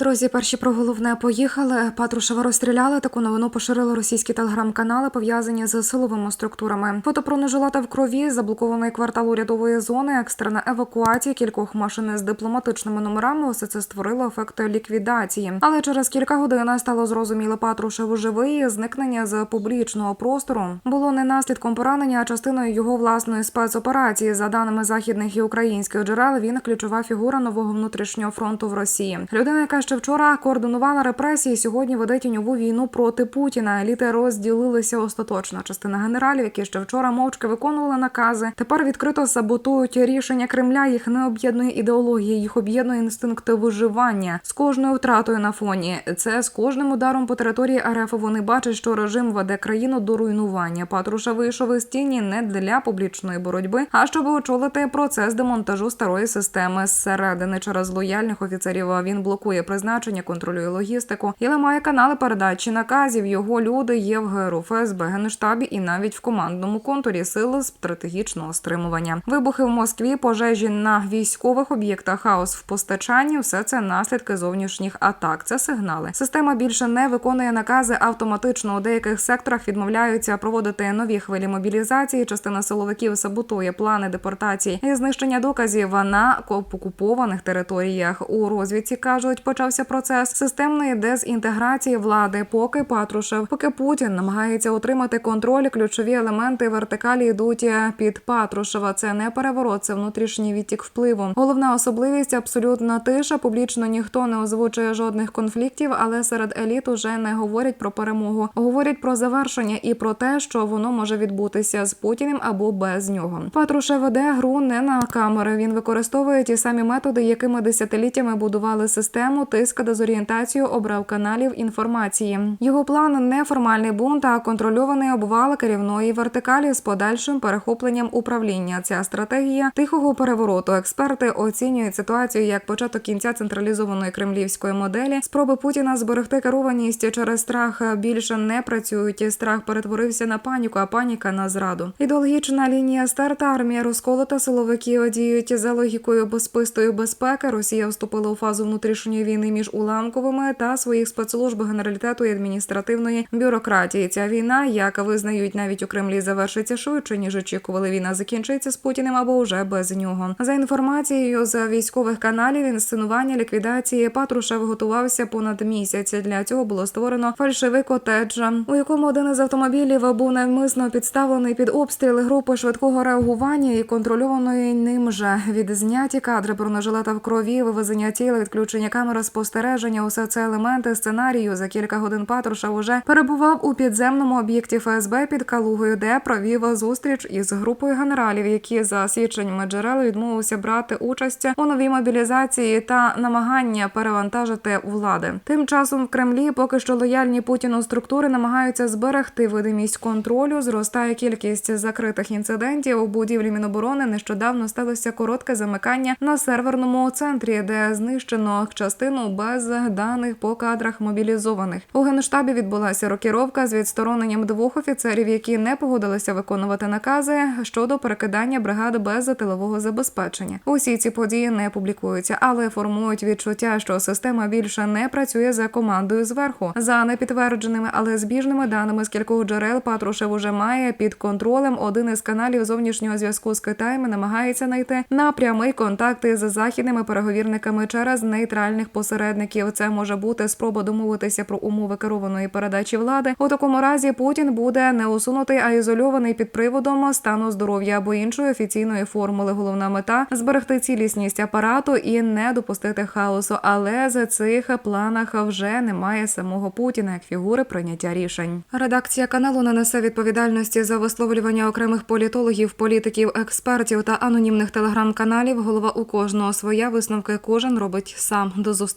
Друзі, перші про головне поїхали. Патрушева розстріляли. Таку новину поширили російські телеграм-канали, пов'язані з силовими структурами. Фото бронежилета в крові, заблокований квартал урядової зони, екстрена евакуація кількох машин з дипломатичними номерами. Усе це створило ефект ліквідації. Але через кілька годин стало зрозуміло, Патрушев живий. Зникнення з публічного простору було не наслідком поранення, а частиною його власної спецоперації. За даними західних і українських джерел, він ключова фігура нового внутрішнього фронту в Росії. Людина, яка ще вчора координувала репресії, сьогодні веде тіньову війну проти Путіна. Еліти розділилися остаточно. Частина генералів, які ще вчора мовчки виконували накази, тепер відкрито саботують рішення Кремля. Їх не об'єднує ідеологія, їх об'єднує інстинкт виживання з кожною втратою на фоні. Це з кожним ударом по території РФ. Вони бачать, що режим веде країну до руйнування. Патруша вийшов із тіні не для публічної боротьби, а щоб очолити процес демонтажу старої системи зсередини через лояльних офіцерів. Він блокує призначення, контролює логістику і ламає канали передачі наказів. Його люди є в ГРУ, ФСБ, Генштабі і навіть в командному контурі сили стратегічного стримування. Вибухи в Москві, пожежі на військових об'єктах, хаос в постачанні все це наслідки зовнішніх атак. Це сигнали. Система більше не виконує накази автоматично. У деяких секторах відмовляються проводити нові хвилі мобілізації. Частина силовиків саботує плани депортації і знищення доказів на окупованих територіях. У розвідці кажуть, почався процес системної дезінтеграції влади. Поки Патрушев, поки Путін намагається отримати контроль, ключові елементи вертикалі йдуть під Патрушева. Це не переворот, це внутрішній відтік впливу. Головна особливість абсолютна тиша. Публічно ніхто не озвучує жодних конфліктів, але серед еліт уже не говорять про перемогу, говорять про завершення і про те, що воно може відбутися з Путіним або без нього. Патрушев веде гру не на камери. Він використовує ті самі методи, якими десятиліттями будували систему, тиск, дезорієнтацію, обрав каналів інформації. Його план не формальний бунт, а контрольований обвал керівної вертикалі з подальшим перехопленням управління. Ця стратегія тихого перевороту. Експерти оцінюють ситуацію як початок кінця централізованої кремлівської моделі. Спроби Путіна зберегти керованість через страх більше не працюють. Страх перетворився на паніку, а паніка на зраду. Ідеологічна лінія старта армія розколота, силовики діють за логікою безпистої безпеки. Росія вступила у фазу внутрішньої війни між уламковими та своїх спецслужб генералітету і адміністративної бюрократії. Ця війна, як визнають навіть у Кремлі, завершиться швидше ніж очікували. Війна закінчиться з Путіним або вже без нього. За інформацією з військових каналів, інсценування ліквідації Патрушев готувався понад місяць. Для цього було створено фальшивий котедж, у якому один із автомобілів був навмисно підставлений під обстріли групи швидкого реагування і контрольованої ним же відзняті кадри бронежилета в крові, вивезення тіла, відключення камери спостереження. Усе це елементи сценарію. За кілька годин Патрушев уже перебував у підземному об'єкті ФСБ під Калугою, де провів зустріч із групою генералів, які за свідченнями джерел відмовилися брати участь у новій мобілізації та намагання перевантажити влади. Тим часом в Кремлі поки що лояльні Путіну структури намагаються зберегти видимість контролю. Зростає кількість закритих інцидентів у будівлі Міноборони. Нещодавно сталося коротке замикання на серверному центрі, де знищено частину без даних по кадрах мобілізованих. У генштабі відбулася рокіровка з відстороненням двох офіцерів, які не погодилися виконувати накази щодо перекидання бригад без тилового забезпечення. Усі ці події не публікуються, але формують відчуття, що система більше не працює за командою зверху. За непідтвердженими, але збіжними даними з кількох джерел Патрушев уже має під контролем один із каналів зовнішнього зв'язку з Китаєм і намагається знайти на прямий контакт із західними переговірниками через нейтральних посередників. Це може бути спроба домовитися про умови керованої передачі влади. У такому разі Путін буде не усунутий, а ізольований під приводом стану здоров'я або іншої офіційної формули. Головна мета зберегти цілісність апарату і не допустити хаосу. Але за цих планах вже немає самого Путіна як фігури прийняття рішень. Редакція каналу не несе відповідальності за висловлювання окремих політологів, політиків, експертів та анонімних телеграм-каналів. Голова у кожного своя висновки кожен робить сам. До